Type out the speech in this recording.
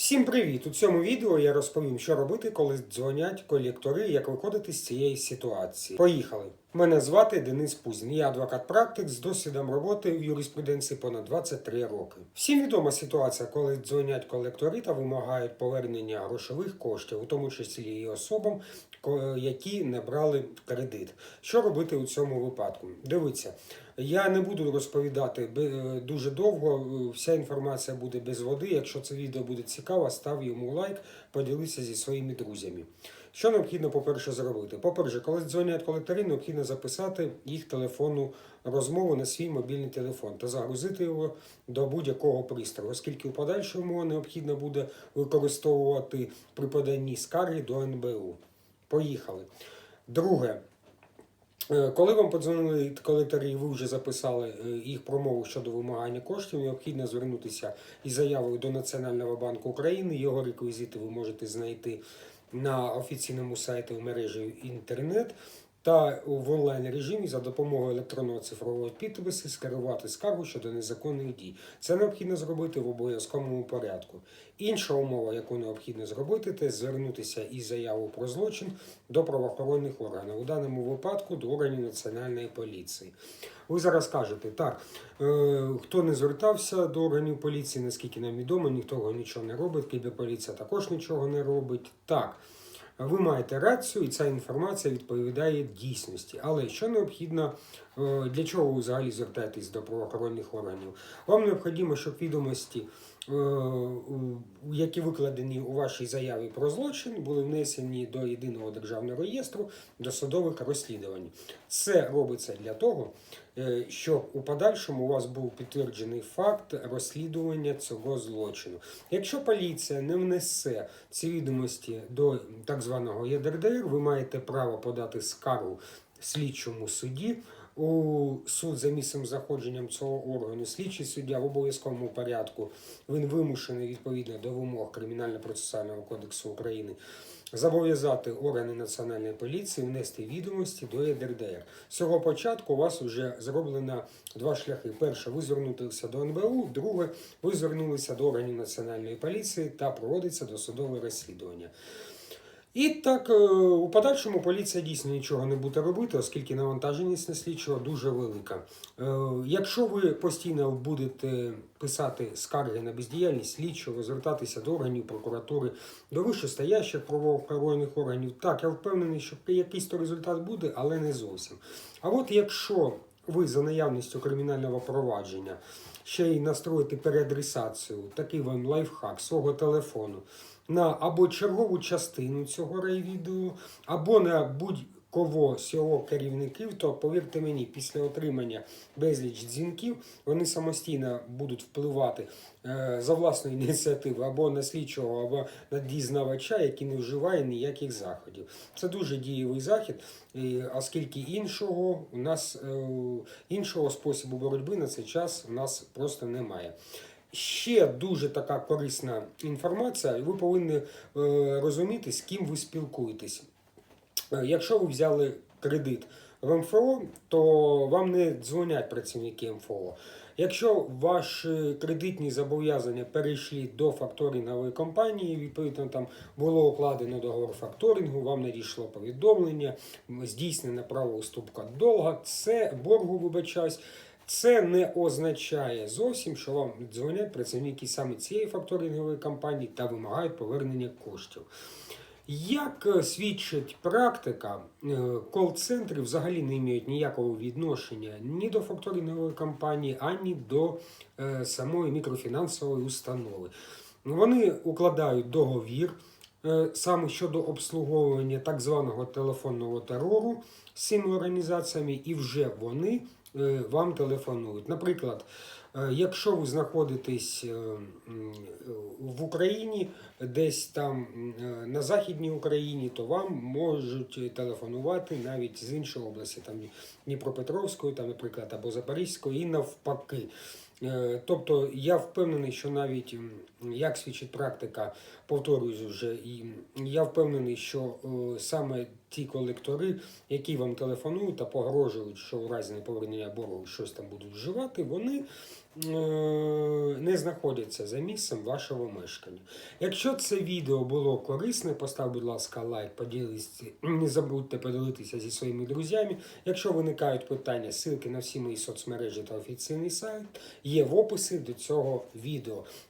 Всім привіт! У цьому відео я розповім, що робити, коли дзвонять колектори, як виходити з цієї ситуації. Поїхали! Мене звати Денис Пузін. Я адвокат-практик з досвідом роботи в юриспруденції понад 23 роки. Всім відома ситуація, коли дзвонять колектори та вимагають повернення грошових коштів, у тому числі і особам, які не брали кредит. Що робити у цьому випадку? Дивіться, я не буду розповідати дуже довго. Вся інформація буде без води. Якщо це відео буде цікаво, став йому лайк, поділися зі своїми друзями. Що необхідно, по-перше, зробити? По-перше, коли дзвонять колектори, необхідно записати їх телефонну розмову на свій мобільний телефон та загрузити його до будь-якого пристрою, оскільки у подальшому необхідно буде використовувати при поданні скарги до НБУ. Поїхали. Друге. Е, Коли вам подзвонили колектори, і ви вже записали е, їх промову щодо вимагання коштів, необхідно звернутися із заявою до Національного банку України. Його реквізити ви можете знайти на офіційному сайті в мережі інтернет та в онлайн режимі за допомогою електронного цифрового підпису скерувати скаргу щодо незаконних дій. Це необхідно зробити в обов'язковому порядку. Інша умова, яку необхідно зробити, це звернутися із заявою про злочин до правоохоронних органів, у даному випадку до органів національної поліції. Ви зараз кажете, так, е, хто не звертався до органів поліції, наскільки нам відомо, ніхто нічого не робить, кіберполіція також нічого не робить. Так. Ви маєте рацію, і ця інформація відповідає дійсності. Але що необхідно, е, для чого ви взагалі звертаєтесь до правоохоронних органів? Вам необхідно, щоб відомості, які викладені у вашій заяві про злочин, були внесені до єдиного державного реєстру досудових розслідувань. Це робиться для того, е, щоб у подальшому у вас був підтверджений факт розслідування цього злочину. Якщо поліція не внесе ці відомості до так званого ЄДРДР, ви маєте право подати скаргу слідчому суді. У суд за місцем знаходженням цього органу слідчий суддя в обов'язковому порядку він вимушений відповідно до вимог Кримінально-процесуального кодексу України зобов'язати органи національної поліції внести відомості до ЄДРДР. З цього початку у вас вже зроблено два шляхи. Перше, ви звернутися до НБУ. Друге, ви звернулися до органів національної поліції та проводиться досудове розслідування. І так, е, у подальшому поліція дійсно нічого не буде робити, оскільки навантаженість на слідчого дуже велика. Е, Якщо ви постійно будете писати скарги на бездіяльність слідчого, звертатися до органів прокуратури, до вищестоящих правоохоронних органів, так, я впевнений, що якийсь то результат буде, але не зовсім. А от якщо ви за наявністю кримінального провадження ще й настроїти переадресацію, такий вам лайфхак свого телефону. На або чергову частину цього райвідео, або на будь-кого з його керівників, то повірте мені, після отримання безліч дзвінків вони самостійно будуть впливати е, за власну ініціативу або на слідчого, або на дізнавача, який не вживає ніяких заходів. Це дуже дієвий захід, оскільки іншого у нас е, іншого способу боротьби на цей час у нас просто немає. Ще дуже така корисна інформація, і ви повинні е, розуміти, з ким ви спілкуєтесь. Е, Якщо ви взяли кредит в МФО, то вам не дзвонять працівники МФО. Якщо ваші кредитні зобов'язання перейшли до факторингової компанії, відповідно там було укладено договор факторингу, вам надійшло повідомлення, здійснена правоуступка долга, це боргу, вибачаюсь. Це не означає зовсім, що вам дзвонять працівники саме цієї факторингової компанії та вимагають повернення коштів. Як е, свідчить практика, е, кол-центри взагалі не мають ніякого відношення ні до факторингової компанії, ані до е, самої мікрофінансової установи. Вони укладають договір саме щодо обслуговування так званого телефонного терору з цими організаціями, і вже вони вам телефонують. Наприклад, якщо ви знаходитесь е, в Україні, десь там е, на Західній Україні, то вам можуть телефонувати навіть з іншої області, там Дніпропетровської, там, наприклад, або Запорізької, і навпаки. Е, Тобто я впевнений, що навіть як свідчить практика, повторююсь вже, і я впевнений, що е, саме ті колектори, які вам телефонують та погрожують, що в разі неповернення боргу щось там будуть вживати, вони е, не знаходяться за місцем вашого мешкання. Якщо це відео було корисне, постав, будь ласка, лайк, поділіться. Не забудьте поділитися зі своїми друзями. Якщо виникають питання, ссылки на всі мої соцмережі та офіційний сайт є в описі до цього відео.